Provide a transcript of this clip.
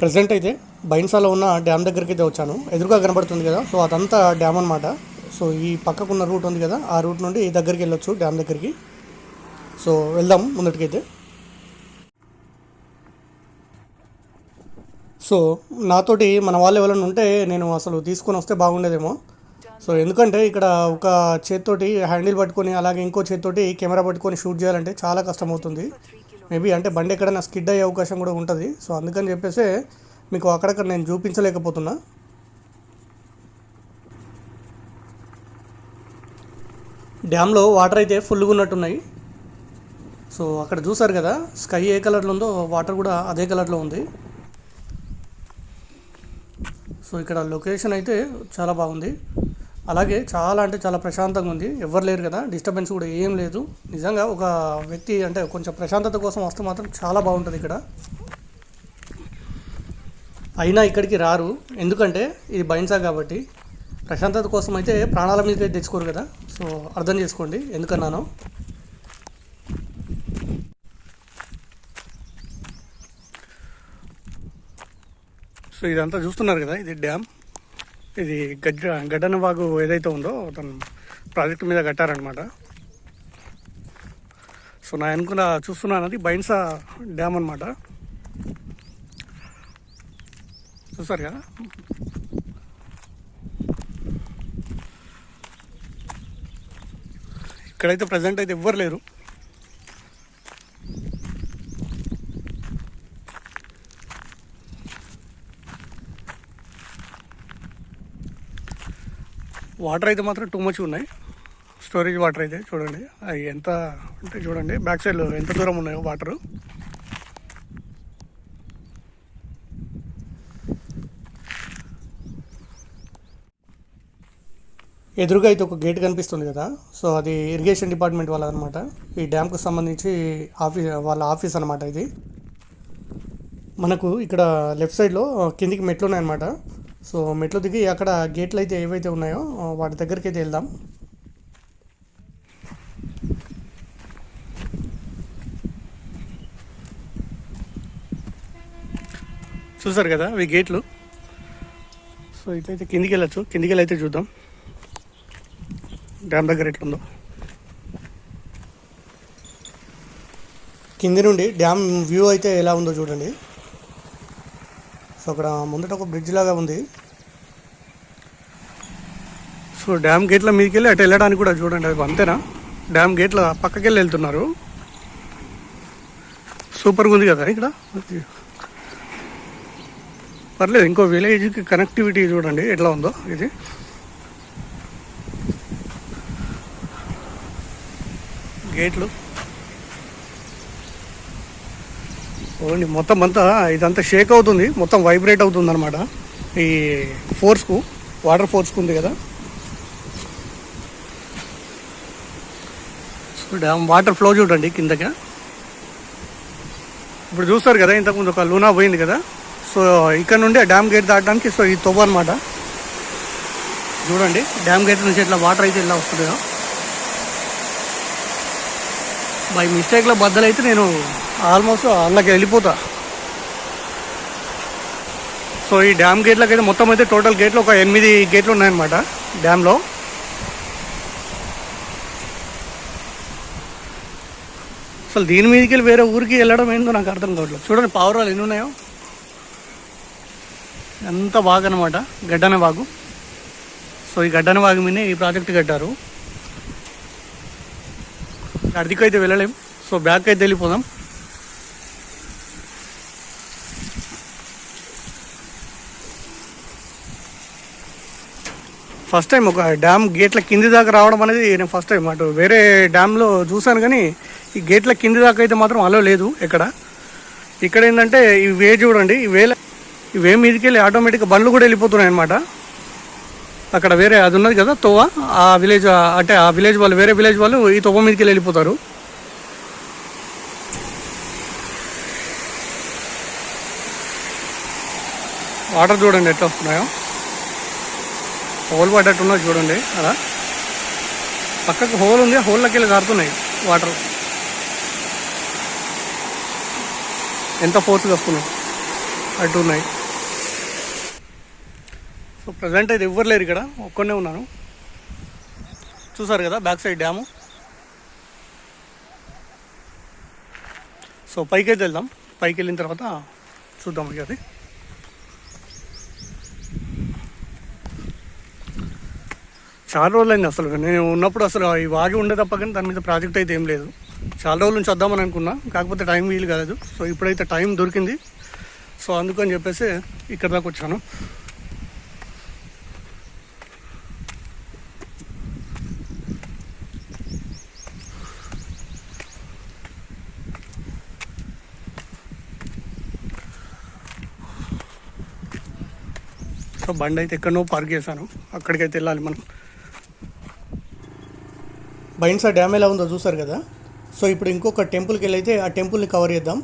Present అయితే బైన్సాలో ఉన్న dam దగ్గరికి అయితే వచ్చాను. ఎదురుగా కనబడుతుంది కదా సో అదంతా డ్యామ్ అనమాట సో ఈ పక్కకున్న రూట్ ఉంది కదా ఆ రూట్ నుండి ఈ దగ్గరికి వెళ్ళొచ్చు డ్యామ్ దగ్గరికి. సో వెళ్దాం ముందటికైతే. సో నాతోటి మన వాళ్ళు ఎవరైనా ఉంటే నేను అసలు తీసుకొని వస్తే బాగుండేదేమో. సో ఎందుకంటే ఇక్కడ ఒక చేత్తోటి హ్యాండిల్ పట్టుకొని అలాగే ఇంకో చేతితోటి కెమెరా పట్టుకొని షూట్ చేయాలంటే చాలా కష్టం అవుతుంది మేబీ అంటే బండి ఎక్కడైనా స్కిడ్ అయ్యే అవకాశం కూడా ఉంటుంది. సో అందుకని చెప్పేసి మీకు అక్కడక్కడ నేను చూపించలేకపోతున్నా. డ్యామ్లో వాటర్ అయితే ఫుల్గా ఉన్నట్టున్నాయి. సో అక్కడ చూసారు కదా స్కై ఏ కలర్లో ఉందో వాటర్ కూడా అదే కలర్లో ఉంది. సో ఇక్కడ లొకేషన్ అయితే చాలా బాగుంది. అలాగే చాలా అంటే చాలా ప్రశాంతంగా ఉంది. ఎవరు లేరు కదా. డిస్టర్బెన్స్ కూడా ఏం లేదు. నిజంగా ఒక వ్యక్తి అంటే కొంచెం ప్రశాంతత కోసం వస్తే మాత్రం చాలా బాగుంటుంది ఇక్కడ. అయినా ఇక్కడికి రారు. ఎందుకంటే ఇది బైన్సా కాబట్టి ప్రశాంతత కోసం అయితే ప్రాణాల మీద అయితే తెచ్చుకోరు కదా. సో అర్థం చేసుకోండి. ఎందుకన్నాను. సో ఇదంతా చూస్తున్నారు కదా. ఇది డ్యామ్. ఇది గడ్డ గడ్డన వాగు ఏదైతే ఉందో తను ప్రాజెక్ట్ మీద కట్టారనమాట సో నా అనుకున్న చూస్తున్నానది బైన్సా డ్యామ్ అనమాట చూసారు కదా? ఇక్కడైతే ప్రజెంట్ అయితే ఎవ్వరు లేరు. వాటర్ అయితే మాత్రం టూ మచ్ ఉన్నాయి. స్టోరేజ్ వాటర్ అయితే చూడండి. అవి ఎంత అంటే చూడండి. బ్యాక్ సైడ్లో ఎంత దూరం ఉన్నాయో వాటర్. ఎదురుగా అయితే ఒక గేట్ కనిపిస్తుంది కదా. సో అది ఇరిగేషన్ డిపార్ట్మెంట్ వాళ్ళ అనమాట ఈ డ్యామ్కు సంబంధించి ఆఫీస్ వాళ్ళ ఆఫీస్ అనమాట ఇది. మనకు ఇక్కడ లెఫ్ట్ సైడ్లో కిందికి మెట్లు ఉన్నాయన్నమాట. సో మెట్లు దిగి అక్కడ గేట్లు అయితే ఏవైతే ఉన్నాయో వాటి దగ్గరికి అయితే వెళ్దాం. చూసారు కదా అవి గేట్లు? సో ఇట్లయితే కిందికి వెళ్ళచ్చు. కిందికి వెళ్ళి అయితే చూద్దాం. డ్యామ్ దగ్గర ఎట్లుందో. కింది నుండి డ్యామ్ వ్యూ అయితే ఎలా ఉందో చూడండి. సో అక్కడ ముందట ఒక బ్రిడ్జ్ లాగా ఉంది. సో డ్యామ్ గేట్ల మీదకి వెళ్ళి అటు వెళ్ళడానికి కూడా చూడండి అది అంతేనా? డ్యామ్ గేట్ల పక్కకి వెళ్ళి వెళ్తున్నారు. సూపర్గా ఉంది కదా ఇక్కడ? పర్లేదు ఇంకో విలేజ్కి కనెక్టివిటీ చూడండి ఎట్లా ఉందో ఇది. గేట్లు. ఓన్లీ మొత్తం అంతా ఇదంతా షేక్ అవుతుంది మొత్తం వైబ్రేట్ అవుతుంది అనమాట ఈ ఫోర్స్కు వాటర్ ఫోర్స్కు ఉంది కదా? డ్యామ్ వాటర్ ఫ్లో చూడండి కిందకి. ఇప్పుడు చూస్తారు కదా ఇంతకుముందు ఒక లూనా పోయింది కదా. సో ఇక్కడ నుండి ఆ డ్యామ్ గేట్ దాటడానికి సో ఈ తొవ్వ అనమాట చూడండి డ్యామ్ గేట్ నుంచి ఇట్లా వాటర్ అయితే ఇలా వస్తుంది. కదా బై మిస్టేక్లో బద్దలైతే నేను ఆల్మోస్ట్ అందులోకి వెళ్ళిపోతా. సో ఈ డ్యామ్ గేట్లకి అయితే మొత్తం అయితే టోటల్ గేట్లు ఒక ఎనిమిది గేట్లు ఉన్నాయన్నమాట డ్యామ్లో. అసలు దీని మీదకి వెళ్ళి వేరే ఊరికి వెళ్ళడం ఏందో నాకు అర్థం కావట్లేదు. చూడండి పావురాలు ఎన్ని ఉన్నాయో. ఎంత బాగా అనమాట గడ్డన వాగు. సో ఈ గడ్డన వాగు మీదే ఈ ప్రాజెక్ట్ కట్టారు. అడికి అయితే వెళ్ళలేం. సో బ్యాక్ అయితే వెళ్ళిపోదాం. ఫస్ట్ టైం ఒక డ్యామ్ గేట్ల కింది దాకా రావడం అనేది నేను ఫస్ట్ టైం. అటు వేరే డ్యామ్లో చూశాను కానీ ఈ గేట్ల కింది దాకా అయితే మాత్రం అలో లేదు ఎక్కడ. ఇక్కడ ఏంటంటే ఈ వే చూడండి ఈ వేల ఈ వే మీదకి వెళ్ళి ఆటోమేటిక్గా బండ్లు కూడా వెళ్ళిపోతున్నాయి అనమాట అక్కడ వేరే అది ఉన్నది కదా తోవ. ఆ విలేజ్ అంటే ఆ విలేజ్ వాళ్ళు వేరే విలేజ్ వాళ్ళు ఈ తోవ మీదకి వెళ్ళి వెళ్ళిపోతారు. వాటర్ చూడండి ఎట్లా వస్తున్నాయో. హోల్ పడ్డట్టున్నది చూడండి అలా. పక్కకు హోల్ ఉంది హోల్లోకి వెళ్ళి కారుతున్నాయి వాటర్ ఎంత ఫోర్స్గా వస్తున్నాం అటు ఉన్నాయి సో ప్రజెంట్ అయితే ఎవ్వరు లేరు ఇక్కడ. ఒక్కనే ఉన్నాను. చూసారు కదా బ్యాక్ సైడ్ డ్యాము సో పైకి అయితే వెళ్దాం. పైకి వెళ్ళిన తర్వాత చూద్దాం ఇక అది. చాలా రోజులైంది అసలు. నేను ఉన్నప్పుడు అసలు ఈ వాగి ఉండే తప్ప కానీ దాని మీద ప్రాజెక్ట్ అయితే ఏం లేదు. చాలా రోజుల నుంచి వద్దామని అనుకున్నా. కాకపోతే టైం వీలు కాలేదు. సో ఇప్పుడైతే టైం దొరికింది. సో అందుకని చెప్పేసి ఇక్కడ దాకా వచ్చాను. సో బండి అయితే ఎక్కడనో పార్క్ చేశాను. అక్కడికైతే వెళ్ళాలి మనం. బైన్సా డ్యామ్ ఎలా ఉందో చూసారు కదా? సో ఇప్పుడు ఇంకొక టెంపుల్కి వెళ్ళైతే ఆ టెంపుల్ని కవర్ చేద్దాం.